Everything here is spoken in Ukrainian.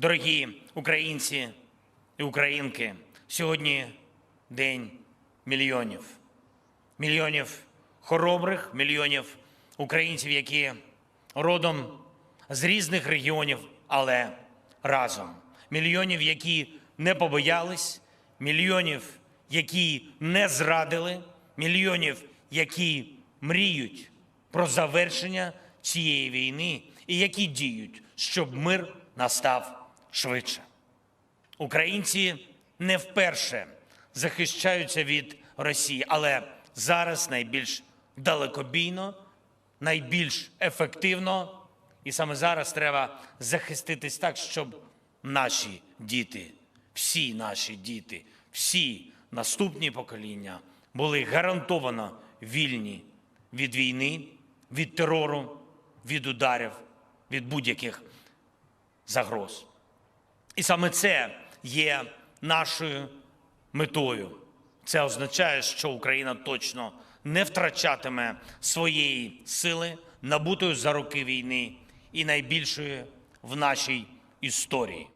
Дорогі українці і українки, сьогодні день мільйонів. Мільйонів хоробрих, мільйонів українців, які родом з різних регіонів, але разом. Мільйонів, які не побоялись, мільйонів, які не зрадили, мільйонів, які мріють про завершення цієї війни і які діють, щоб мир настав швидше. Українці не вперше захищаються від Росії, але зараз найбільш далекобійно, найбільш ефективно, і саме зараз треба захиститись так, щоб наші діти, всі наші діти, всі наступні покоління були гарантовано вільні від війни, від терору, від ударів, від будь-яких загроз. І саме це є нашою метою. Це означає, що Україна точно не втрачатиме своєї сили, набутої за роки війни і найбільшої в нашій історії.